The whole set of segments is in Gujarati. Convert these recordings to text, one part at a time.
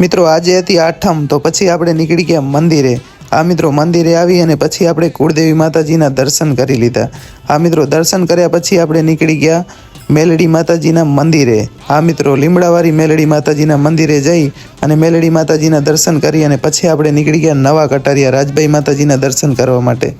મિત્રો, આજે હતી આઠમ, તો પછી આપણે નીકળી ગયા મંદિરે. આ મિત્રો મંદિરે આવી અને પછી આપણે કુળદેવી માતાજીના દર્શન કરી લીધા. આ મિત્રો દર્શન કર્યા પછી આપણે નીકળી ગયા મેલડી માતાજીના મંદિરે. આ મિત્રો લીમડાવાળી મેલડી માતાજીના મંદિરે જઈ અને મેલડી માતાજીના દર્શન કરી અને પછી આપણે નીકળી ગયા નવા કટારિયા, રાજભાઈ માતાજીના દર્શન કરવા માટે.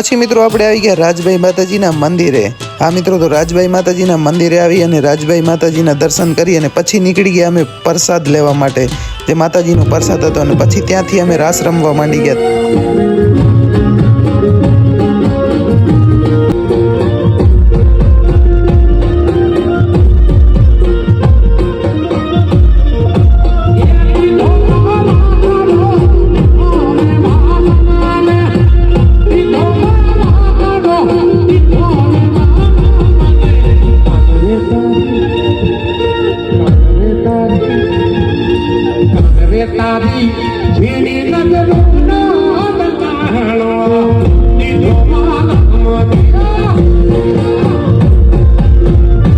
પછી મિત્રો આપણે આવી ગયા રાજભાઈ માતાજીના મંદિરે. આ મિત્રો, તો રાજભાઈ માતાજીના મંદિરે આવી અને રાજભાઈ માતાજીના દર્શન કરી અને પછી નીકળી ગયા અમે પ્રસાદ લેવા માટે. જે માતાજીનો પ્રસાદ હતો અને પછી ત્યાંથી અમે રાસ રમવા માંડી ગયા.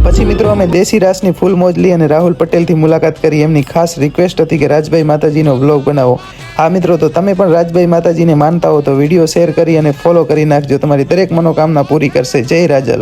પછી મિત્રો અમે દેશી રાસની ફૂલ મોજ લઈ અને રાહુલ પટેલથી મુલાકાત કરી. એમની ખાસ રિક્વેસ્ટ હતી કે રાજભાઈ માતાજીનો વ્લોગ બનાવો. આ મિત્રો, તો તમે પણ રાજભાઈ માતાજીને માનતા હો તો વીડિયો શેર કરી અને ફોલો કરી નાખજો. તમારી દરેક મનોકામના પૂરી કરશે. જય રાજલ